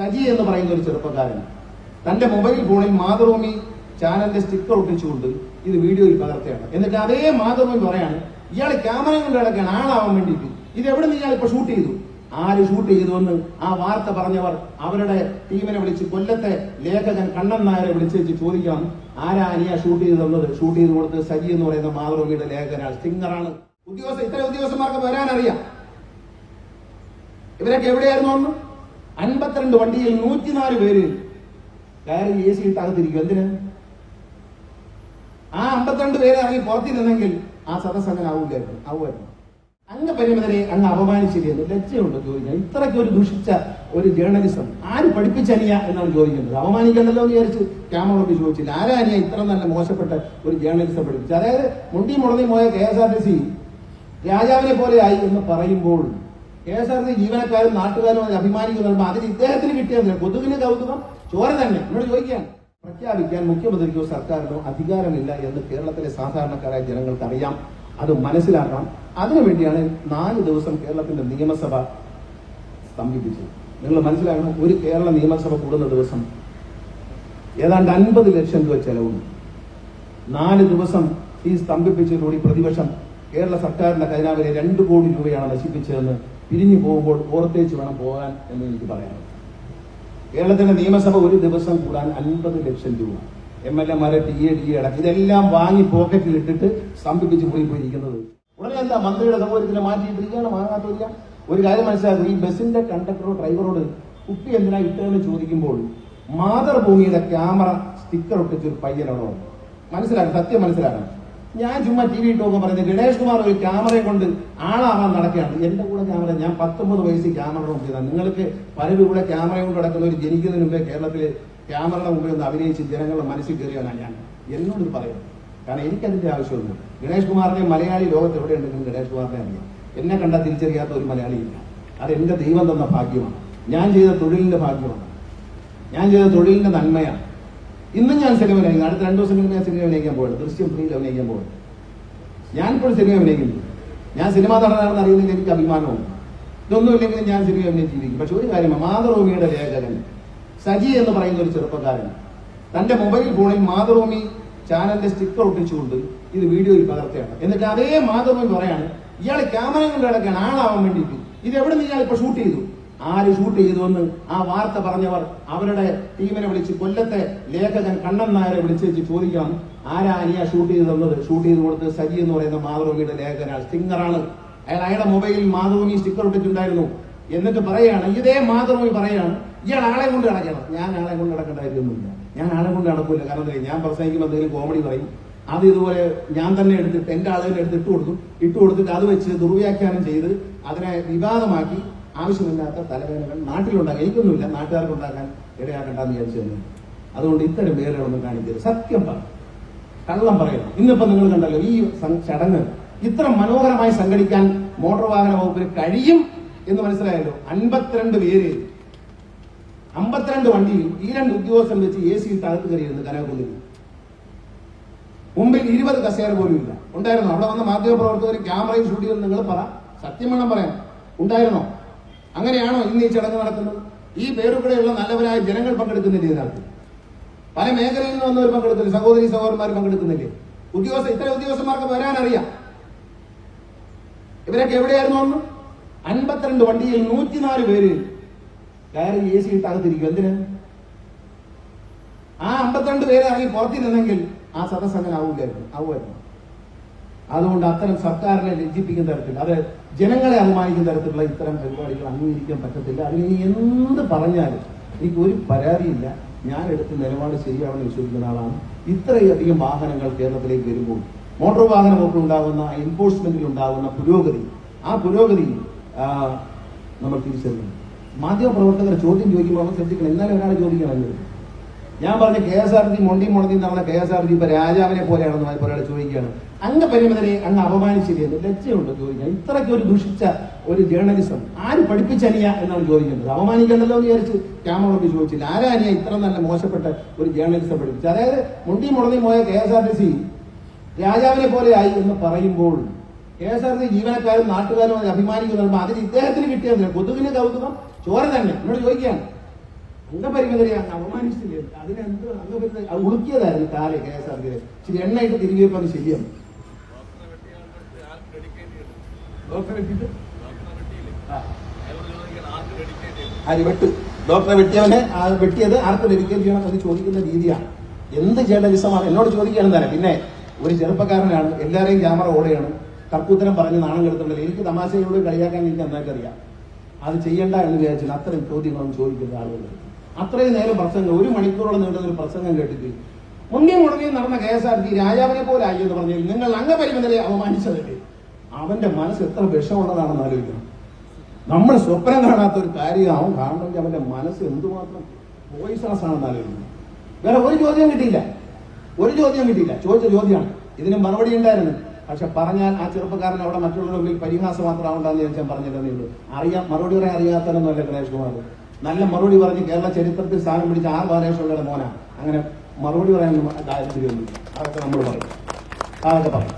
സജി എന്ന് പറയുന്ന ഒരു ചെറുപ്പക്കാരൻ. തന്റെ മൊബൈൽ ഫോണിൽ മാതൃഭൂമി ചാനലിന്റെ സ്റ്റിക്കർ ഒട്ടിച്ചുകൊണ്ട് ഇത് വീഡിയോയിൽ പകർത്തുകയാണ്. എന്നിട്ട് അതേ മാതൃഭൂമി പറയാണ് ഇയാൾ ക്യാമറ കൊണ്ട് കിടക്കാണ് ആളാവാൻ വേണ്ടിയിട്ട്. ഇത് എവിടെ നിന്ന് ഇയാൾ ഇപ്പൊ ഷൂട്ട് ചെയ്തു? ആര് ഷൂട്ട് ചെയ്തു എന്ന് ആ വാർത്ത പറഞ്ഞവർ അവരുടെ ടീമിനെ വിളിച്ച് കൊല്ലത്തെ ലേഖകൻ കണ്ണൻ നായരെ വിളിച്ച് വെച്ച് ചോദിക്കാം ആരാ അനിയ ഷൂട്ട് ചെയ്ത് തന്നത് ഷൂട്ട് ചെയ്ത് കൊടുത്ത് സജി എന്ന് പറയുന്ന മാതൃഭൂമിയുടെ ലേഖകനാണ് സ്റ്റിങ്ങറാണ് ഉദ്യോഗസ്ഥ ഇത്ര ഉദ്യോഗസ്ഥന്മാർക്ക് വരാനറിയാം. ഇവരൊക്കെ എവിടെയായിരുന്നു അൻപത്തിരണ്ട് വണ്ടിയിൽ നൂറ്റിനാല് പേര് കയറി എ സി ഇട്ടകത്തിരിക്കും എന്തിന്? ആ അമ്പത്തിരണ്ട് പേര് ഇറങ്ങി പുറത്തിരുന്നെങ്കിൽ ആ സദസ് അങ്ങനെ ആവൂലായിരുന്നു ആവുമായിരുന്നു. അങ്ങ് പരിമിതരെ അങ്ങ് അപമാനിച്ചിരിക്കുന്നു ലജ്ജയുണ്ട് ചോദിക്കാൻ? ഇത്രയ്ക്ക് ഒരു ദുഷിച്ച ഒരു ജേർണലിസം ആര് പഠിപ്പിച്ചനിയ എന്നാണ് ചോദിക്കുന്നത്. അപമാനിക്കണ്ടല്ലോ എന്ന് വിചാരിച്ച് ക്യാമറ കൊണ്ട് ചോദിച്ചില്ല. ആരാ അനിയ ഇത്ര നല്ല മോശപ്പെട്ട ഒരു ജേർണലിസം പഠിപ്പിച്ചു അതായത് മുണ്ടി മുടങ്ങി പോയ K S R T C രാജാവിനെ പോലെ ആയി എന്ന് പറയുമ്പോൾ കെ എസ് ആർ ജീവനക്കാരും നാട്ടുകാരും അതിൽ അഭിമാനിക്കുന്നുണ്ട് അതിന് ഇദ്ദേഹത്തിന് കിട്ടിയത് കൊതുകിന് കൗതുകം? ചോര തന്നെ. എന്നോട് ചോദിക്കാൻ പ്രഖ്യാപിക്കാൻ മുഖ്യമന്ത്രിക്കോ സർക്കാരിനോ അധികാരമില്ല എന്ന് കേരളത്തിലെ സാധാരണക്കാരായ ജനങ്ങൾക്ക് അറിയാം അത് മനസ്സിലാക്കാം. അതിനുവേണ്ടിയാണ് നാല് ദിവസം കേരളത്തിന്റെ നിയമസഭ സ്തംഭിപ്പിച്ചത്. നിങ്ങൾ മനസ്സിലാക്കണം ഒരു കേരള നിയമസഭ കൂടുന്ന ദിവസം ഏതാണ്ട് അൻപത് ലക്ഷം രൂപ ചെലവുണ്ട്. നാല് ദിവസം ഈ സ്തംഭിപ്പിച്ചതിലൂടെ പ്രതിപക്ഷം കേരള സർക്കാരിന്റെ ഖജനാവിലെ രണ്ട് കോടി രൂപയാണ് നശിപ്പിച്ചതെന്ന് പിരിഞ്ഞു പോകുമ്പോൾ ഓർത്തേച്ച് വേണം പോകാൻ എന്ന് എനിക്ക് പറയാനുള്ളത് കേരളത്തിന്റെ നിയമസഭ ഒരു ദിവസം കൂടാൻ അൻപത് ലക്ഷം രൂപ. എം എൽ എമാരെ ടി എ ഡി എ അടക്കം ഇതെല്ലാം വാങ്ങി പോക്കറ്റിൽ ഇട്ടിട്ട് സ്തംഭിപ്പിച്ച് പോയി പോയിരിക്കുന്നത് ഉടനെ എന്താ മന്ത്രിയുടെ സൗകര്യത്തിന് മാറ്റിയിട്ടിരിക്കുകയാണ് വാങ്ങാത്തില്ല ഒരു കാര്യം മനസ്സിലാക്കും ഈ ബസിന്റെ കണ്ടക്ടറോ ഡ്രൈവറോട് കുപ്പി എന്തിനാ ഇട്ടതെന്ന് ചോദിക്കുമ്പോൾ മാതൃഭൂമിയുടെ ക്യാമറ സ്റ്റിക്കർ ഒട്ടിച്ചൊരു പയ്യനാണോ മനസ്സിലാക്കണം സത്യം മനസ്സിലാക്കണം. ഞാൻ ചുമ്മാ ടി വി ഇട്ട് നോക്കാൻ പറയുന്നത് ഗണേഷ് കുമാർ ഒരു ക്യാമറയെ കൊണ്ട് ആളാവാൻ നടക്കുകയാണ്. എന്റെ കൂടെ ക്യാമറ ഞാൻ പത്തൊമ്പത് വയസ്സിൽ ക്യാമറ നോക്കിയതാണ് നിങ്ങൾക്ക് പലരും ഇവിടെ ക്യാമറ കൊണ്ട് ഒരു ജനിക്കുന്നതിന് മുമ്പേ കേരളത്തിൽ ക്യാമറയുടെ മുമ്പിൽ ഒന്ന് അഭിനയിച്ച് ജനങ്ങളുടെ മനസ്സിൽ കയറിയാണ് ഞാൻ. എന്നോട് പറയുന്നത് കാരണം എനിക്കതിന്റെ ആവശ്യമൊന്നും ഗണേഷ് കുമാറിനെ മലയാളി ലോകത്ത് എവിടെയുണ്ടെങ്കിലും ഗണേഷ് കുമാറിനെ അറിയാം. എന്നെ കണ്ടാൽ തിരിച്ചറിയാത്ത ഒരു മലയാളിയില്ല അത് എന്റെ ദൈവം തന്ന ഭാഗ്യമാണ്. ഞാൻ ചെയ്ത തൊഴിലിന്റെ ഭാഗ്യമാണ്. ഞാൻ ചെയ്ത തൊഴിലിന്റെ നന്മയാണ്. ഇന്നും ഞാൻ സിനിമ അഭിനയിക്കും. അടുത്ത രണ്ടു ദിവസം ഞാൻ സിനിമ അഭിനയിക്കാൻ പോയത് ദൃശ്യം ഫ്രീയിൽ അഭിനയിക്കാൻ പോയത് ഞാനിപ്പോൾ സിനിമ അഭിനയിക്കുന്നു ഞാൻ സിനിമ നടനാണെന്ന് അറിയുന്നതിൽ എനിക്ക് അഭിമാനവും ഇതൊന്നും ഇല്ലെങ്കിലും ഞാൻ സിനിമ അഭിനയിച്ചിരിക്കും പക്ഷെ ഒരു കാര്യം മാതൃഭൂമിയുടെ ലേഖകൻ സജി എന്ന് പറയുന്ന ഒരു ചെറുപ്പക്കാരൻ തന്റെ മൊബൈൽ ഫോണിൽ മാതൃഭൂമി ചാനലിന്റെ സ്റ്റിക്കർ ഒട്ടിച്ചുകൊണ്ട് ഇത് വീഡിയോയിൽ പകർത്തുകയാണ്. എന്നിട്ട് അതേ മാതൃഭൂമി പറയാണ് ഇയാൾ ക്യാമറ കൊണ്ട് കിടക്കാണ് ആളാവാൻ വേണ്ടിയിട്ട്. ഇത് എവിടെ നിന്ന് ഇയാൾ ഇപ്പൊ ഷൂട്ട് ചെയ്തു? ആര് ഷൂട്ട് ചെയ്തുവെന്ന് ആ വാർത്ത പറഞ്ഞവർ അവരുടെ ടീമിനെ വിളിച്ച് കൊല്ലത്തെ ലേഖകൻ കണ്ണൻ നായരെ വിളിച്ച് വെച്ച് ചോദിക്കാം ആരാ അനിയ ഷൂട്ട് ചെയ്ത് തന്നത് ഷൂട്ട് ചെയ്ത് കൊടുത്ത് സജി എന്ന് പറയുന്ന മാതൃഭൂമിയുടെ ലേഖകനാണ് സ്റ്റിങ്ങറാണ്. അയാൾ അയാളുടെ മൊബൈലിൽ മാതൃഭൂമി സ്റ്റിക്കർ ഇട്ടിട്ടുണ്ടായിരുന്നു. എന്നിട്ട് പറയാണ് ഇതേ മാതൃഭൂമി പറയാണ് ഇയാൾ ആളെ കൊണ്ട് നടക്കണം. ഞാൻ ആളെ കൊണ്ട് നടക്കേണ്ട ഞാൻ ആളെ കൊണ്ട് നടക്കില്ല കാരണം ഞാൻ പ്രസംഗിക്കുമ്പോൾ എന്തെങ്കിലും കോമഡി പറയും. അത് ഇതുപോലെ ഞാൻ തന്നെ എടുത്തിട്ട് എന്റെ ആളുകളെ എടുത്ത് ഇട്ട് കൊടുക്കും. ഇട്ട് കൊടുത്തിട്ട് അത് വെച്ച് ദുർവ്യാഖ്യാനം ചെയ്ത് അതിനെ വിവാദമാക്കി ആവശ്യമില്ലാത്ത തലവേദനകൾ നാട്ടിലുണ്ടാക്കാൻ എനിക്കൊന്നുമില്ല നാട്ടുകാർക്ക് ഉണ്ടാക്കാൻ ഇടയാക്കണ്ടെന്ന് വിചാരിച്ചു തന്നെ. അതുകൊണ്ട് ഇത്തരം പേരുകളൊന്നും കാണിക്കരുത്. സത്യം പറ. കള്ളം പറയണം ഇന്നിപ്പോ നിങ്ങൾ കണ്ടല്ലോ ഈ ചടങ്ങ് ഇത്ര മനോഹരമായി സംഘടിക്കാൻ മോട്ടോർ വാഹന വകുപ്പിന് കഴിയും എന്ന് മനസ്സിലായല്ലോ. അൻപത്തിരണ്ട് പേര്. അമ്പത്തിരണ്ട് വണ്ടിയിൽ ഈ രണ്ട് ഉദ്യോഗസ്ഥൻ വെച്ച് എ സി തകർത്ത് കയറിയിരുന്നു കനകക്കുന്നിൽ മുമ്പിൽ ഇരുപത് കസേര പോലും ഇല്ല. ഉണ്ടായിരുന്നോ? അവിടെ വന്ന മാധ്യമ പ്രവർത്തകർ ക്യാമറയും ഷൂട്ട് ചെയ്തെന്ന് നിങ്ങൾ പറ. സത്യം വേണം പറയാം ഉണ്ടായിരുന്നോ? അങ്ങനെയാണോ ഇന്ന് ഈ ചടങ്ങ് നടക്കുന്നത്? ഈ പേരുകൂടെയുള്ള നല്ലവരായ ജനങ്ങൾ പങ്കെടുക്കുന്നില്ലേ ഇതിനകത്ത്? പല മേഖലയിൽ നിന്ന് വന്നവർ പങ്കെടുക്കുന്നില്ല സഹോദരി സഹോദരന്മാർ പങ്കെടുക്കുന്നില്ലേ? ഉദ്യോഗസ്ഥ ഇത്തരം ഉദ്യോഗസ്ഥന്മാർക്ക് വരാനറിയാം. ഇവരൊക്കെ എവിടെയായിരുന്നു അന്ന് അൻപത്തിരണ്ട് വണ്ടിയിൽ നൂറ്റിനാല് പേര് കയറി എ സി ഇട്ടകത്തിരിക്കും എന്തിന്? ആ അമ്പത്തിരണ്ട് പേര് ഇറങ്ങി പുറത്തിരുന്നെങ്കിൽ ആ സദസ് അങ്ങനെ ആവൂലായിരുന്നു ആവുമായിരുന്നു. അതുകൊണ്ട് അത്തരം സർക്കാരിനെ ലജ്ജിപ്പിക്കുന്ന തരത്തിൽ അത് ജനങ്ങളെ അപമാനിക്കുന്ന തരത്തിലുള്ള ഇത്തരം പരിപാടികൾ അംഗീകരിക്കാൻ പറ്റത്തില്ല. അതിന് എന്ത് പറഞ്ഞാലും എനിക്ക് ഒരു പരാതിയില്ല. ഞാൻ എടുത്ത നിലപാട് ശരിയാണെന്ന് വിശ്വസിക്കുന്ന ആളാണ്. ഇത്രയധികം വാഹനങ്ങൾ കേരളത്തിലേക്ക് വരുമ്പോൾ മോട്ടോർ വാഹന വകുപ്പിൽ ഉണ്ടാകുന്ന എൻഫോഴ്സ്മെന്റിൽ ഉണ്ടാകുന്ന പുരോഗതി ആ പുരോഗതി നമ്മൾ തിരിച്ചറിയണം മാധ്യമ പ്രവർത്തകർ ചോദ്യം ചോദിക്കുമ്പോൾ നമ്മൾ ശ്രദ്ധിക്കണം. എന്നാലും ഒരാൾ ചോദിക്കണം ഞാൻ പറഞ്ഞു കെ എസ് ആർ ടി മൊണ്ടി മൊണ്ടി നടന്ന കെ എസ് ആർ ടി ഇപ്പൊ രാജാവിനെ പോലെയാണെന്ന് ഒരാൾ ചോദിക്കുകയാണ്. അങ്ങ് പരിമിതരെ അങ്ങ് അപമാനിച്ചിരിക്കുന്നു ലജ്ജയുണ്ട് ചോദിക്കാൻ. ഇത്രയ്ക്ക് ഒരു ദുഷിച്ച ഒരു ജേർണലിസം ആര് പഠിപ്പിച്ചനിയ എന്നാണ് ചോദിക്കുന്നത് അപമാനിക്കണ്ടല്ലോ എന്ന് വിചാരിച്ച് ക്യാമറ കൊണ്ട് ചോദിച്ചില്ല ആരാനിയ ഇത്ര നല്ല മോശപ്പെട്ട ഒരു ജേർണലിസം പഠിപ്പിച്ചു അതായത് മുണ്ടി മുടങ്ങി പോയ K S R T C രാജാവിനെ പോലെ ആയി എന്ന് പറയുമ്പോൾ കെ എസ് ആർ ടി ജീവനക്കാരും നാട്ടുകാരും അഭിമാനിക്കുന്നുണ്ട് അതിന് ഇദ്ദേഹത്തിന് കിട്ടിയത് കൊതുകിന് കൗതുകം ചോര തന്നെ. എന്നോട് ചോദിക്കുകയാണ്. അംഗപരിമിതരെ അങ്ങ് അവമാനിച്ചില്ലേ അതിനെന്ത് അംഗപരിമിത അത് ഉളുക്കിയതായിരുന്നു കാൽ കെ എസ് ആർ ടി ഇച്ചിരി എണ്ണയിട്ട് തിരികെ വെക്കാൻ ശരിയാണ്. ആര് വെട്ട്. ഡോക്ടറെ വെട്ടിയവനെ വെട്ടിയത് ആർക്ക് ഡെഡിക്കേറ്റ് ചെയ്യണം എന്ന് ചോദിക്കുന്ന രീതിയാണ്. എന്ത് ജേർണലിസമാണ്? എന്നോട് ചോദിക്കുകയാണ് തന്നെ പിന്നെ ഒരു ചെറുപ്പക്കാരനാണ് എല്ലാവരെയും ക്യാമറ ഓടുകയാണ് കർക്കൂത്തരം പറഞ്ഞ് നാണം കെടുത്തുണ്ടല്ലോ? എനിക്ക് തമാശയോട് കളിയാക്കാൻ എനിക്ക് നന്നായിട്ട് അത് ചെയ്യണ്ട എന്ന് വിചാരിച്ചാൽ അത്രയും ചോദ്യങ്ങളൊന്നും ചോദിക്കുന്ന ആളുകൾ അത്രയും നേരം പ്രസംഗം ഒരു മണിക്കൂറോളം നീണ്ടുന്ന ഒരു പ്രസംഗം കേട്ടിട്ട്. മുങ്ങി മുടങ്ങിയും നടന്ന കെ എസ് ആർ ടി രാജാവിനെ പോലെ ആയി എന്ന് പറഞ്ഞു നിങ്ങൾ അംഗപരിമിതരെ അവമാനിച്ചതല്ലേ അവന്റെ മനസ്സ് എത്ര വിഷമുള്ളതാണെന്ന് ആലോചിക്കണം. നമ്മൾ സ്വപ്നം കാണാത്ത ഒരു കാര്യം അവൻ കാണണമെങ്കിൽ അവന്റെ മനസ്സ് എന്തുമാത്രം പോയിസണസ് ആണെന്ന് ആലോചിക്കണം. വേറെ ഒരു ചോദ്യം കിട്ടിയില്ല. ഒരു ചോദ്യം കിട്ടിയില്ല. ചോദിച്ച ചോദ്യമാണ്. ഇതിന് മറുപടി ഉണ്ടായിരുന്നു. പക്ഷെ പറഞ്ഞാൽ ആ ചെറുപ്പക്കാരൻ അവിടെ മറ്റുള്ളവരുടെ മുമ്പിൽ പരിഹാസം മാത്രമാവണ്ടെന്ന് ഞാൻ പറഞ്ഞില്ലെന്നേ ഉള്ളൂ അറിയാം. മറുപടി പറയാൻ അറിയാത്തവരൊന്നുമല്ല ഗണേഷ് കുമാർ. നല്ല മറുപടി പറഞ്ഞ് കേരള ചരിത്രത്തിൽ സ്ഥാനം പിടിച്ച ആ ബാലകൃഷ്ണയുടെ മോന. അങ്ങനെ മറുപടി പറയാനൊന്നും താല്പര്യമൊന്നും അതൊക്കെ നമ്മൾ പറയും. അതൊക്കെ പറയും.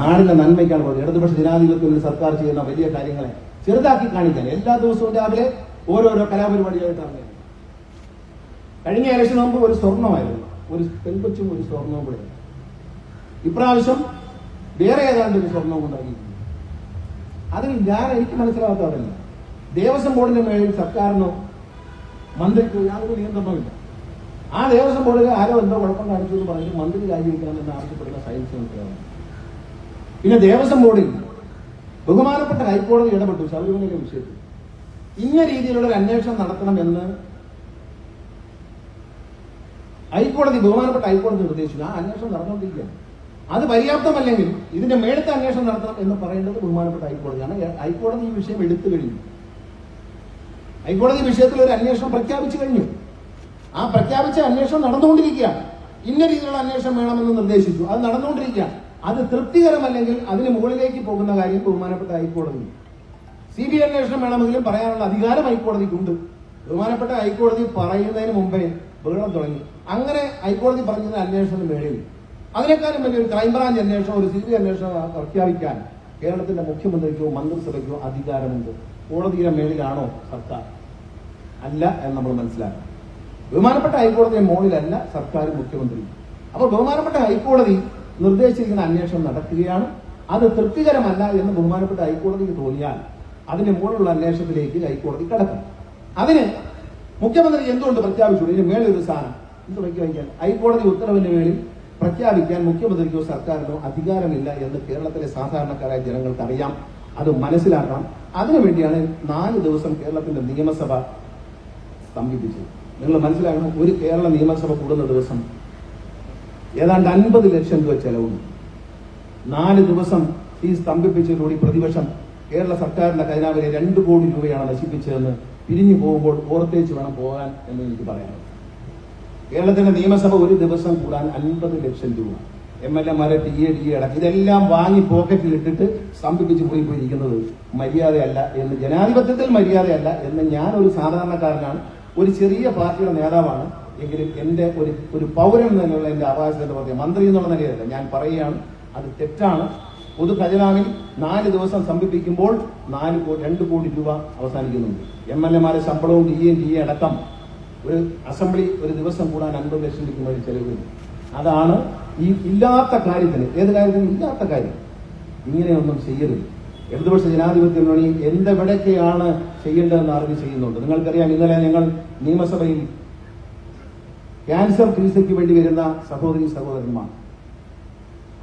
നാടിന്റെ നന്മയ്ക്കാണ് പറയുന്നത്. ഇടതുപക്ഷ ജനാധിപത്യത്തിൽ സർക്കാർ ചെയ്യുന്ന വലിയ കാര്യങ്ങളെ ചെറുതാക്കി കാണിക്കാൻ എല്ലാ ദിവസവും രാവിലെ ഓരോരോ കലാപരിപാടികളായിട്ടാണ് കഴിഞ്ഞ ഇലക്ഷൻ മുമ്പ് ഒരു സ്വർണമായിരുന്നു. ഒരു പെൺകൊച്ചും ഒരു സ്വർണവും കൂടെ. ഇപ്രാവശ്യം വേറെ ഏതാണ്ട് ഒരു സ്വർണവും ഉണ്ടാക്കിയിട്ടുണ്ട് അതിൽ ഞാൻ എനിക്ക് മനസ്സിലാവാത്തതല്ല. ദേവസ്വം ബോർഡിന്റെ മേളിൽ സർക്കാരിനോ മന്ത്രിക്കോ യാതൊരു നിയന്ത്രണമില്ല ആ ദേവസ്വം ബോർഡിൽ ആരോ എന്തോ കുഴപ്പം കാണിച്ചു എന്ന് പറഞ്ഞിട്ട് മന്ത്രി രാജിവെക്കണമെന്ന് ആവശ്യപ്പെടുന്ന സയൻസ് മന്ത്രിയാണ്. പിന്നെ ദേവസ്വം ബോർഡിൽ ബഹുമാനപ്പെട്ട ഹൈക്കോടതി ഇടപെട്ടു ശബരിമലയിലെ വിഷയത്തിൽ. ഇന്ന രീതിയിലുള്ള ഒരു അന്വേഷണം നടത്തണമെന്ന് ഹൈക്കോടതി ബഹുമാനപ്പെട്ട ഹൈക്കോടതി നിർദ്ദേശിച്ചു. ആ അന്വേഷണം നടന്നുകൊണ്ടിരിക്കുകയാണ്. അത് പര്യാപ്തമല്ലെങ്കിൽ ഇതിന്റെ മേളത്തെ അന്വേഷണം നടത്തണം എന്ന് പറയേണ്ടത് ബഹുമാനപ്പെട്ട ഹൈക്കോടതിയാണ്. ഹൈക്കോടതി ഈ വിഷയം എടുത്തു കഴിഞ്ഞു. ഹൈക്കോടതി വിഷയത്തിൽ ഒരു അന്വേഷണം പ്രഖ്യാപിച്ചു കഴിഞ്ഞു. ആ പ്രഖ്യാപിച്ച അന്വേഷണം നടന്നുകൊണ്ടിരിക്കുകയാണ്. ഇന്ന രീതിയിലുള്ള അന്വേഷണം വേണമെന്ന് നിർദ്ദേശിച്ചു. അത് നടന്നുകൊണ്ടിരിക്കുകയാണ്. അത് തൃപ്തികരമല്ലെങ്കിൽ അതിന് മുകളിലേക്ക് പോകുന്ന കാര്യം ബഹുമാനപ്പെട്ട ഹൈക്കോടതി. സി ബി ഐ അന്വേഷണം വേണമെങ്കിലും പറയാനുള്ള അധികാരം ഹൈക്കോടതിക്കുണ്ട്. ബഹുമാനപ്പെട്ട ഹൈക്കോടതി പറയുന്നതിന് മുമ്പേ ബഹളം തുടങ്ങി. അങ്ങനെ ഹൈക്കോടതി പറഞ്ഞതിന് അന്വേഷണം വേണ്ടി അതിനേക്കാളും വലിയൊരു ക്രൈംബ്രാഞ്ച് അന്വേഷണം ഒരു സി ബി ഐ അന്വേഷണം പ്രഖ്യാപിക്കാൻ കേരളത്തിന്റെ മുഖ്യമന്ത്രിക്കോ മന്ത്രിസഭയ്ക്കോ അധികാരമുണ്ട്. കോടതിയുടെ മേളിലാണോ സർക്കാർ? അല്ല എന്ന് നമ്മൾ മനസ്സിലാക്കണം. ബഹുമാനപ്പെട്ട ഹൈക്കോടതി മോളിലല്ല സർക്കാർ മുഖ്യമന്ത്രി. അപ്പോൾ ബഹുമാനപ്പെട്ട ഹൈക്കോടതി നിർദ്ദേശിച്ചിരിക്കുന്ന അന്വേഷണം നടക്കുകയാണ്. അത് തൃപ്തികരമല്ല എന്ന് ബഹുമാനപ്പെട്ട ഹൈക്കോടതിക്ക് തോന്നിയാൽ അതിന് മുകളിലുള്ള അന്വേഷണത്തിലേക്ക് ഹൈക്കോടതി കടക്കും. അതിന് മുഖ്യമന്ത്രി എന്തുകൊണ്ട് പ്രഖ്യാപിച്ചു? ഇതിന് മേളിൽ ഒരു സ്ഥാനം എന്ത് പ്രഖ്യാപിക്കാൻ ഹൈക്കോടതി ഉത്തരവിന്റെ മേളിൽ പ്രഖ്യാപിക്കാൻ മുഖ്യമന്ത്രിക്കോ സർക്കാരിനോ അധികാരമില്ല എന്ന് കേരളത്തിലെ സാധാരണക്കാരായ ജനങ്ങൾക്ക് അറിയാം അത് മനസ്സിലാക്കാം അതിനുവേണ്ടിയാണ് നാല് ദിവസം കേരളത്തിന്റെ നിയമസഭ സ്തംഭിപ്പിച്ചത് നിങ്ങൾ മനസ്സിലാക്കണം ഒരു കേരള നിയമസഭ കൂടുന്ന ദിവസം ഏതാണ്ട് അൻപത് ലക്ഷം രൂപ ചെലവുണ്ട്. നാല് ദിവസം ഈ സ്തംഭിപ്പിച്ചതോടുകൂടി പ്രതിപക്ഷം കേരള സർക്കാരിന്റെ ഖജനാവിലെ രണ്ട് കോടി രൂപയാണ് നശിപ്പിച്ചതെന്ന് പിരിഞ്ഞു പോകുമ്പോൾ ഓർത്തേച്ച് വേണം പോകാൻ എന്ന് എനിക്ക് പറയാനുള്ളത്. കേരളത്തിന്റെ നിയമസഭ ഒരു ദിവസം കൂടാൻ അൻപത് ലക്ഷം രൂപ. എം എൽ എമാരെ ടി എ ഡി എ അടക്കം ഇതെല്ലാം വാങ്ങി പോക്കറ്റിൽ ഇട്ടിട്ട് സ്തംഭിപ്പിച്ച് പോയി പോയിരിക്കുന്നത് മര്യാദയല്ല എന്ന് ജനാധിപത്യത്തിൽ മര്യാദയല്ല എന്ന് ഞാൻ ഒരു സാധാരണക്കാരനാണ് ഒരു ചെറിയ പാർട്ടിയുടെ നേതാവാണ്. എങ്കിലും എന്റെ ഒരു ഒരു പൗരൻ എന്നുള്ള എന്റെ അവകാശത്തിന്റെ പ്രത്യേക മന്ത്രി എന്നുള്ള നിലയിലല്ല. ഞാൻ പറയുകയാണ് അത് തെറ്റാണ്. പൊതു ഖജനാവിൽ നാല് ദിവസം സമ്പിപ്പിക്കുമ്പോൾ നാല് രണ്ട് കോടി രൂപ അവസാനിക്കുന്നുണ്ട്. എം എൽ എമാരെ ശമ്പളവും ഡി എൻ ഡി എ അടക്കം ഒരു അസംബ്ലി ഒരു ദിവസം കൂടാൻ അൻപത് ലക്ഷം രൂപ ചെലവ് അതാണ് ഈ ഇല്ലാത്ത കാര്യത്തിന് ഏത് കാര്യത്തിനും ഇല്ലാത്ത കാര്യം. ഇങ്ങനെയൊന്നും ചെയ്യരുത്. ഇടതുപക്ഷ ജനാധിപത്യം എന്റെ എന്തെവിടൊക്കെയാണ് ചെയ്യേണ്ടതെന്ന് അറിഞ്ഞ് ചെയ്യുന്നുണ്ട്. നിങ്ങൾക്കറിയാം ഇന്നലെ ഞങ്ങൾ നിയമസഭയിൽ ക്യാൻസർ ചികിത്സയ്ക്ക് വേണ്ടി വരുന്ന സഹോദരി സഹോദരന്മാർ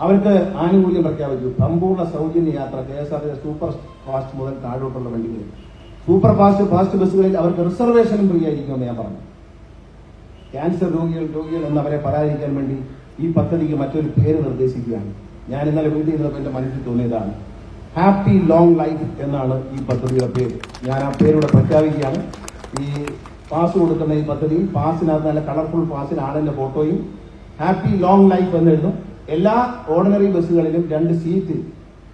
അവർക്ക് ആനുകൂല്യം പ്രഖ്യാപിച്ചു. സമ്പൂർണ സൗജന്യ യാത്ര K S R super fast മുതൽ താഴോട്ടുള്ള വണ്ടികളിൽ സൂപ്പർ ഫാസ്റ്റ് ഫാസ്റ്റ് ബസ്സുകളിൽ അവർക്ക് റിസർവേഷനും ഫ്രീ ആയിരിക്കുമെന്ന് ഞാൻ പറഞ്ഞു. ക്യാൻസർ രോഗികൾ രോഗികൾ എന്നവരെ പരാതിക്കാൻ വേണ്ടി ഈ പദ്ധതിക്ക് മറ്റൊരു പേര് നിർദ്ദേശിക്കുകയാണ്. ഞാൻ ഇന്നലെ വീട്ടിൽ നിന്നപ്പോൾ എന്റെ മനസ്സിൽ തോന്നിയതാണ്. ഹാപ്പി ലോങ് ലൈഫ് എന്നാണ് ഈ പദ്ധതിയുടെ പേര്. ഞാൻ ആ പേരൂടെ പ്രഖ്യാപിക്കുകയാണ്. ഈ പാസ് കൊടുക്കുന്ന ഈ പദ്ധതി പാസിനകത്ത് നല്ല കളർഫുൾ പാസിൽ ആളിന്റെ ഫോട്ടോയും ഹാപ്പി ലോങ് ലൈഫ് എന്ന് എഴുതും. എല്ലാ ഓർഡിനറി ബസ്സുകളിലും രണ്ട് സീറ്റ്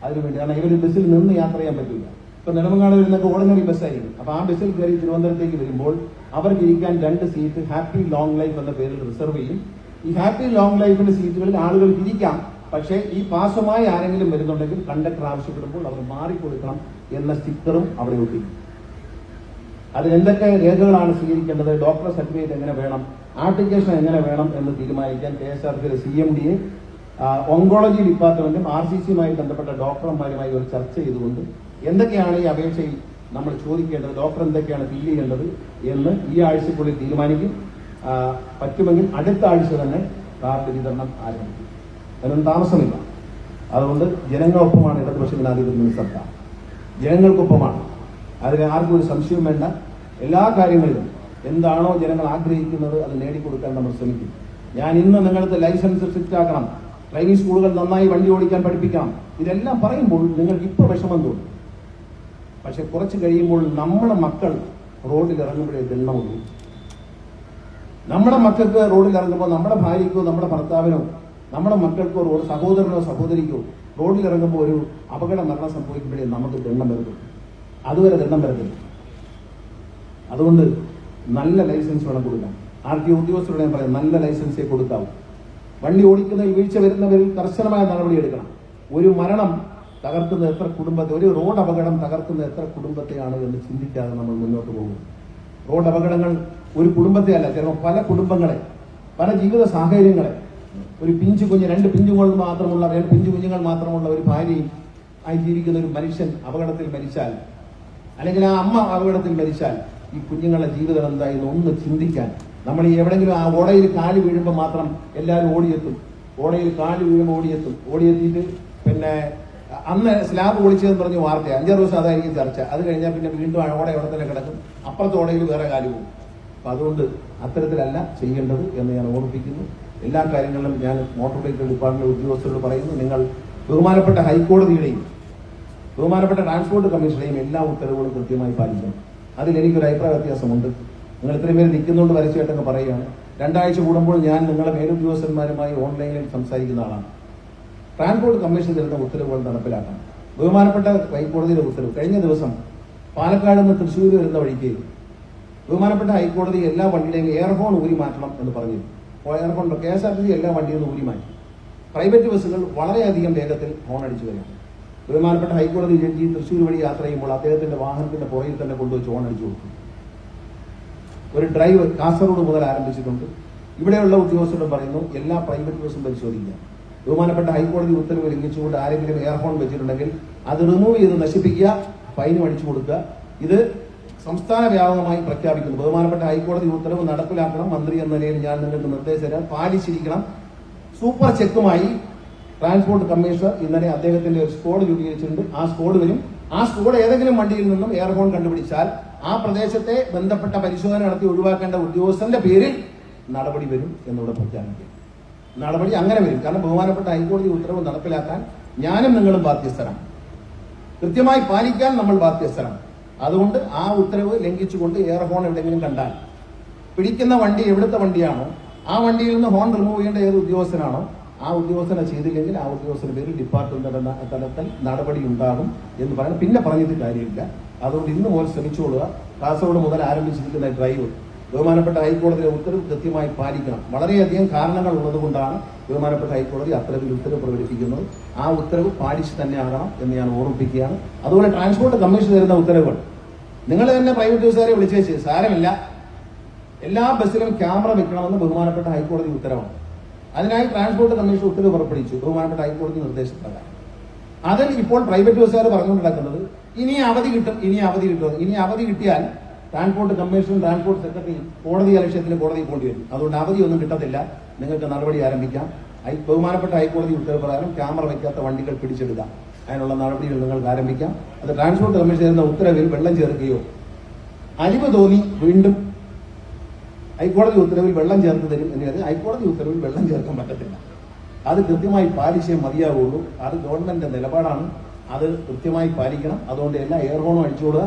അതിനു വേണ്ടി. കാരണം ഇവർ ബസ്സിൽ നിന്ന് യാത്ര ചെയ്യാൻ പറ്റില്ല. ഇപ്പൊ നെടുമങ്ങാട് വരുന്നത് ഓർഡിനറി ബസ്സായിരിക്കും അപ്പൊ ആ ബസ്സിൽ കയറി തിരുവനന്തപുരത്തേക്ക് വരുമ്പോൾ അവർക്ക് ഇരിക്കാൻ രണ്ട് സീറ്റ് ഹാപ്പി ലോങ് ലൈഫ് എന്ന പേരിൽ റിസർവ് ചെയ്യും. ഈ ഹാപ്പി ലോങ് ലൈഫിന്റെ സീറ്റുകളിൽ ആളുകൾ ഇരിക്കാം. പക്ഷേ ഈ പാസുമായി ആരെങ്കിലും വരുന്നുണ്ടെങ്കിൽ കണ്ടക്ടർ ആവശ്യപ്പെടുമ്പോൾ അവർ മാറിക്കൊടുക്കണം എന്ന സ്റ്റിക്കറും അവിടെ ഒട്ടിക്കും അതിന് എന്തൊക്കെ രേഖകളാണ് സ്വീകരിക്കേണ്ടത്? ഡോക്ടർ സർട്ടിഫിക്കറ്റ് എങ്ങനെ വേണം? ആപ്ലിക്കേഷൻ എങ്ങനെ വേണം എന്ന് തീരുമാനിക്കാൻ K S R C M ഡിയെ oncology ഡിപ്പാർട്ട്മെന്റും ആർ സി സിയുമായി ബന്ധപ്പെട്ട ഡോക്ടർമാരുമായി ഒരു ചർച്ച ചെയ്തുകൊണ്ട് എന്തൊക്കെയാണ് ഈ അപേക്ഷയിൽ നമ്മൾ ചോദിക്കേണ്ടത്? ഡോക്ടർ എന്തൊക്കെയാണ് ഫില്ല് ചെയ്യേണ്ടത് എന്ന് ഈ ആഴ്ചക്കുള്ളിൽ തീരുമാനിക്കും. പറ്റുമെങ്കിൽ അടുത്ത ആഴ്ച തന്നെ കാർഡ് വിതരണം ആരംഭിക്കും. അതിനൊന്നും താമസമില്ല. അതുകൊണ്ട് ജനങ്ങളൊപ്പമാണ് ഇടതുപക്ഷ ജനാധിപത്യ സർക്കാർ. ജനങ്ങൾക്കൊപ്പമാണ്. അതിന് ആർക്കും ഒരു സംശയവും വേണ്ട. എല്ലാ കാര്യങ്ങളിലും എന്താണോ ജനങ്ങൾ ആഗ്രഹിക്കുന്നത് അത് നേടിക്കൊടുക്കാൻ നമ്മൾ ശ്രമിക്കും. ഞാൻ ഇന്ന് നിങ്ങൾക്ക് ലൈസൻസ് സ്ട്രിക്റ്റ് ആക്കണം. ഡ്രൈവിംഗ് സ്കൂളുകൾ നന്നായി വണ്ടി ഓടിക്കാൻ പഠിപ്പിക്കാം. ഇതെല്ലാം പറയുമ്പോൾ നിങ്ങൾക്ക് ഇപ്പോൾ വിഷമം തോന്നും. പക്ഷെ കുറച്ച് കഴിയുമ്പോൾ നമ്മുടെ മക്കൾ റോഡിൽ ഇറങ്ങുമ്പോഴേ ദണ്ണമുള്ളൂ നമ്മുടെ മക്കൾക്ക് റോഡിൽ ഇറങ്ങുമ്പോൾ നമ്മുടെ ഭാര്യയ്ക്കോ നമ്മുടെ ഭർത്താവിനോ നമ്മുടെ മക്കൾക്കോ റോഡ് സഹോദരനോ സഹോദരിക്കോ റോഡിൽ ഇറങ്ങുമ്പോൾ ഒരു അപകടം മരണം സംഭവിക്കുമ്പോഴേ നമുക്ക് ദണ്ണം വരുന്നു അതുവരെ ദണ്ണം വരത്തില്ല. അതുകൊണ്ട് നല്ല ലൈസൻസ് വേണം കൊടുക്കാം ആർ ടി ഉദ്യോഗസ്ഥരോട് ഞാൻ പറയാം നല്ല ലൈസൻസേ കൊടുക്കാവൂ വണ്ടി ഓടിക്കുന്ന വീഴ്ച വരുന്നവരിൽ കർശനമായ നടപടി എടുക്കണം. ഒരു മരണം തകർക്കുന്ന എത്ര കുടുംബത്തെ ഒരു റോഡ് അപകടം തകർക്കുന്ന എത്ര കുടുംബത്തെയാണ് എന്ന് ചിന്തിക്കാതെ നമ്മൾ മുന്നോട്ട് പോകും റോഡ് അപകടങ്ങൾ ഒരു കുടുംബത്തെ അല്ല ചിലപ്പോൾ പല കുടുംബങ്ങളെ പല ജീവിത സാഹചര്യങ്ങളെ ഒരു പിഞ്ചു കുഞ്ഞ് രണ്ട് പിഞ്ചുകൾ മാത്രമുള്ള രണ്ട് പിഞ്ചു കുഞ്ഞുങ്ങൾ മാത്രമുള്ള ഒരു ഭാര്യയും ആയി ജീവിക്കുന്ന ഒരു മനുഷ്യൻ അപകടത്തിൽ മരിച്ചാൽ അല്ലെങ്കിൽ ആ അമ്മ അപകടത്തിൽ മരിച്ചാൽ ഈ കുഞ്ഞുങ്ങളുടെ ജീവിതം എന്തായെന്ന് ഒന്ന് ചിന്തിക്കാൻ. നമ്മൾ ഈ എവിടെങ്കിലും ആ ഓടയിൽ കാൽ വീഴുമ്പോൾ മാത്രം എല്ലാവരും ഓടിയെത്തും. ഓടയിൽ കാൽ വീഴുമ്പോൾ ഓടിയെത്തും. ഓടിയെത്തിയിട്ട് പിന്നെ അന്ന് സ്ലാബ് പൊളിച്ചതെന്ന് പറഞ്ഞ് വാർത്ത. അഞ്ചാറ് ദിവസം അതായിരിക്കും ചർച്ച. അത് കഴിഞ്ഞാൽ പിന്നെ വീണ്ടും ഓട എവിടെ തന്നെ കിടക്കും? അപ്പുറത്തെ ഓടയിൽ വേറെ കാൽ പോകും. അപ്പൊ അതുകൊണ്ട് അത്തരത്തിലല്ല ചെയ്യേണ്ടത് എന്ന് ഞാൻ ഓർമ്മിപ്പിക്കുന്നു എല്ലാ കാര്യങ്ങളിലും ഞാൻ മോട്ടോർ വെഹിക്കിൾ ഡിപ്പാർട്ട്മെന്റ് ഉദ്യോഗസ്ഥരോട് പറയുന്നു നിങ്ങൾ ബഹുമാനപ്പെട്ട ഹൈക്കോടതിയുടെയും ബഹുമാനപ്പെട്ട ട്രാൻസ്പോർട്ട് കമ്മീഷനെയും എല്ലാ ഉത്തരവുകളും കൃത്യമായി പാലിക്കണം. അതിൽ എനിക്കൊരു അഭിപ്രായ വ്യത്യാസമുണ്ട്. നിങ്ങൾ ഇത്രയും പേര് നിൽക്കുന്നുണ്ട് വരച്ചേട്ടങ്ങ് പറയുകയാണ്. രണ്ടാഴ്ച കൂടുമ്പോൾ ഞാൻ നിങ്ങളെ മേലുദ്യോഗസ്ഥന്മാരുമായി ഓൺലൈനിൽ സംസാരിക്കുന്ന ആളാണ്. ട്രാൻസ്പോർട്ട് കമ്മീഷൻ തരുന്ന ഉത്തരവുകൾ നടപ്പിലാക്കണം ബഹുമാനപ്പെട്ട ഹൈക്കോടതിയുടെ ഉത്തരവ് കഴിഞ്ഞ ദിവസം പാലക്കാട് നിന്ന് തൃശ്ശൂർ വരുന്ന വഴിക്ക് ബഹുമാനപ്പെട്ട ഹൈക്കോടതി എല്ലാ വണ്ടിയുടെയും എയർഹോൺ ഊരി മാറ്റണം എന്ന് പറഞ്ഞു horn K S R T C എല്ലാ വണ്ടിയും ഊരി മാറ്റി. പ്രൈവറ്റ് ബസ്സുകൾ വളരെയധികം വേഗത്തിൽ ഹോൺ അടിച്ചു വരികയാണ്. ബഹുമാനപ്പെട്ട ഹൈക്കോടതി ജഡ്ജി തൃശ്ശൂർ വഴി യാത്ര ചെയ്യുമ്പോൾ അദ്ദേഹത്തിന്റെ വാഹനത്തിന്റെ പുറകിൽ തന്നെ കൊണ്ടുവച്ച് ഹോൺ അടിച്ചു കൊടുത്തു. ഒരു ഡ്രൈവർ കാസർഗോഡ് മുതൽ ആരംഭിച്ചിട്ടുണ്ട്. ഇവിടെയുള്ള ഉദ്യോഗസ്ഥരും പറയുന്നു എല്ലാ പ്രൈവറ്റ് ബസ്സും പരിശോധിക്കുക ബഹുമാനപ്പെട്ട ഹൈക്കോടതി ഉത്തരവ് ലംഘിച്ചുകൊണ്ട് ആരെങ്കിലും എയർഫോൺ വെച്ചിട്ടുണ്ടെങ്കിൽ അത് റിമൂവ് ചെയ്ത് നശിപ്പിക്കുക ഫൈനും അടിച്ചു കൊടുക്കുക. ഇത് സംസ്ഥാന വ്യാപകമായി പ്രഖ്യാപിക്കുന്നു. ബഹുമാനപ്പെട്ട ഹൈക്കോടതി ഉത്തരവ് നടപ്പിലാക്കണം. മന്ത്രി എന്ന നിലയിൽ ഞാൻ നിങ്ങൾക്ക് നിർദ്ദേശം തരാം. പാലിച്ചിരിക്കണം. സൂപ്പർ ചെക്കുമായി ട്രാൻസ്പോർട്ട് കമ്മീഷണർ ഇന്നലെ അദ്ദേഹത്തിന്റെ ഒരു സ്കോഡ് രൂപീകരിച്ചിട്ടുണ്ട്. ആ സ്കോഡ് വരും. ആ സ്കോഡ് ഏതെങ്കിലും വണ്ടിയിൽ നിന്നും എയർഫോൺ കണ്ടുപിടിച്ചാൽ ആ പ്രദേശത്തെ ബന്ധപ്പെട്ട പരിശോധന നടത്തി ഒഴിവാക്കേണ്ട ഉദ്യോഗസ്ഥന്റെ പേരിൽ നടപടി വരും എന്നിവിടെ പ്രഖ്യാപിക്കും നടപടി അങ്ങനെ വരും. കാരണം ബഹുമാനപ്പെട്ട ഹൈക്കോടതി ഉത്തരവ് നടപ്പിലാക്കാൻ ഞാനും നിങ്ങളും ബാധ്യസ്ഥരാണ്. കൃത്യമായി പാലിക്കാൻ നമ്മൾ ബാധ്യസ്ഥരാണ്. അതുകൊണ്ട് ആ ഉത്തരവ് ലംഘിച്ചുകൊണ്ട് എയർ ഹോൺ എവിടെയെങ്കിലും കണ്ടാൽ. പിടിക്കുന്ന വണ്ടി എവിടുത്തെ വണ്ടിയാണോ ആ വണ്ടിയിൽ നിന്ന് ഹോൺ റിമൂവ് ചെയ്യേണ്ട ഏത് ഉദ്യോഗസ്ഥനാണോ ആ ഉദ്യോഗസ്ഥനെ ചെയ്തില്ലെങ്കിൽ ആ ഉദ്യോഗസ്ഥന്റെ പേരിൽ ഡിപ്പാർട്ട്മെന്റ് തല- തലത്തിൽ നടപടി ഉണ്ടാകും എന്ന് പറയുന്നത് പിന്നെ പറഞ്ഞിട്ട് കാര്യമില്ല. അതുകൊണ്ട് ഇന്ന് മുതൽ ശ്രമിച്ചുകൊള്ളുക. കാസർഗോഡ് മുതൽ ആരംഭിച്ചിരിക്കുന്ന ഡ്രൈവ് ബഹുമാനപ്പെട്ട ഹൈക്കോടതിയുടെ ഉത്തരവ് കൃത്യമായി പാലിക്കണം. വളരെയധികം കാരണങ്ങൾ ഉള്ളതുകൊണ്ടാണ് ബഹുമാനപ്പെട്ട ഹൈക്കോടതി അത്തരത്തിൽ ഉത്തരവ് പ്രകടിപ്പിക്കുന്നത്. ആ ഉത്തരവ് പാലിച്ച് തന്നെ ആകണം എന്ന് ഞാൻ ഓർമ്മിപ്പിക്കുകയാണ്. അതുപോലെ ട്രാൻസ്പോർട്ട് കമ്മീഷൻ തരുന്ന ഉത്തരവുകൾ. നിങ്ങൾ തന്നെ പ്രൈവറ്റ് ബസ്സുകാരെ വിളിച്ചേച്ച് സാരമില്ല. എല്ലാ ബസ്സിലും ക്യാമറ വെക്കണമെന്ന് ബഹുമാനപ്പെട്ട ഹൈക്കോടതി ഉത്തരവാണ്. അതിനായി ട്രാൻസ്പോർട്ട് കമ്മീഷൻ ഉത്തരവ് പുറപ്പെടുവിച്ചു. ബഹുമാനപ്പെട്ട ഹൈക്കോടതി നിർദ്ദേശപ്രകാരം. അതിൽ ഇപ്പോൾ പ്രൈവറ്റ് ബസ്സുകാർ പറഞ്ഞുകൊണ്ട് നടക്കുന്നത് ഇനി അവധി കിട്ടും ഇനി അവധി കിട്ടും. ഇനി അവധി കിട്ടിയാൽ ട്രാൻസ്പോർട്ട് കമ്മീഷനും ട്രാൻസ്പോർട്ട് സെക്രട്ടറി കോടതി അലക്ഷ്യത്തിന് കോടതി പോകേണ്ടി വരും. അതുകൊണ്ട് അവധിയൊന്നും കിട്ടത്തില്ല. നിങ്ങൾക്ക് നടപടി ആരംഭിക്കാം. ബഹുമാനപ്പെട്ട ഹൈക്കോടതി ഉത്തരവ് പ്രകാരം ക്യാമറ വയ്ക്കാത്ത വണ്ടികൾ പിടിച്ചെടുക്കാം അതിനുള്ള നടപടികൾ നിങ്ങൾക്ക് ആരംഭിക്കാം. അത് ട്രാൻസ്പോർട്ട് കമ്മീഷൻ തരുന്ന ഉത്തരവിൽ വെള്ളം ചേർക്കുകയോ അലിവ് തോന്നി വീണ്ടും ഹൈക്കോടതി ഉത്തരവിൽ വെള്ളം ചേർത്ത് തരും എന്ന് കരുതി ഹൈക്കോടതി ഉത്തരവിൽ വെള്ളം ചേർക്കാൻ പറ്റത്തില്ല. അത് കൃത്യമായി പാലിച്ചേ മതിയാവുള്ളൂ. അത് ഗവൺമെന്റിന്റെ നിലപാടാണ്. അത് കൃത്യമായി പാലിക്കണം. അതുകൊണ്ട് എല്ലാ എയർഹോണും അടിച്ചുകൊടുക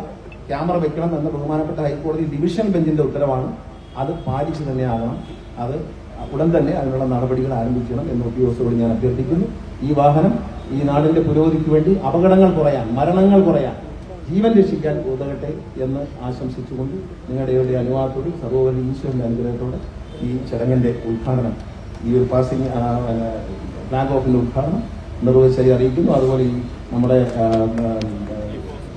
ക്യാമറ വെക്കണം എന്ന ബഹുമാനപ്പെട്ട ഹൈക്കോടതി ഡിവിഷൻ ബെഞ്ചിന്റെ ഉത്തരവാണ്. അത് പാലിച്ചു തന്നെ ആകണം അത് ഉടൻ തന്നെ അതിനുള്ള നടപടികൾ ആരംഭിക്കണം എന്ന് ഉദ്യോഗസ്ഥരോട് ഞാൻ അഭ്യർത്ഥിക്കുന്നു. ഈ വാഹനം ഈ നാടിന്റെ പുരോഗതിക്ക് വേണ്ടി അപകടങ്ങൾ കുറയാൻ മരണങ്ങൾ കുറയാൻ ജീവൻ രക്ഷിക്കാൻ ഉതകട്ടെ എന്ന് ആശംസിച്ചുകൊണ്ട് നിങ്ങളുടെ അനുവാദത്തോട് സർവോപരി ഈശ്വരന്റെ അനുഗ്രഹത്തോടെ ഈ ചടങ്ങിന്റെ ഉദ്ഘാടനം ഈ ഒരു പാസിംഗ് ഫ്ലാഗ് ഓഫിന്റെ ഉദ്ഘാടനം നിർവഹിച്ചായി അറിയിക്കുന്നു. അതുപോലെ ഈ നമ്മുടെ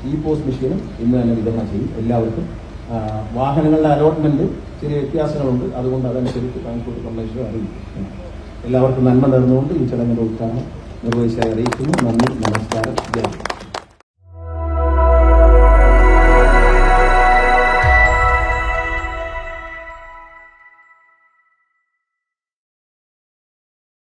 ഈ പോസ്റ്റ് മെഷീനും ഇന്ന് തന്നെ വിതരണം ചെയ്യും. എല്ലാവർക്കും വാഹനങ്ങളുടെ അലോട്ട്മെന്റ് ചെറിയ വ്യത്യാസങ്ങളുണ്ട്. അതുകൊണ്ട് അതനുസരിച്ച് ട്രാൻസ്പോർട്ട് കമ്മീഷനെ അറിയിക്കും. എല്ലാവർക്കും നന്മ നേർന്നുകൊണ്ട് ഈ ചടങ്ങിന്റെ ഉദ്ഘാടനം നിർവഹിച്ചായി അറിയിക്കുന്നു നന്ദി നമസ്കാരം. ജയ്.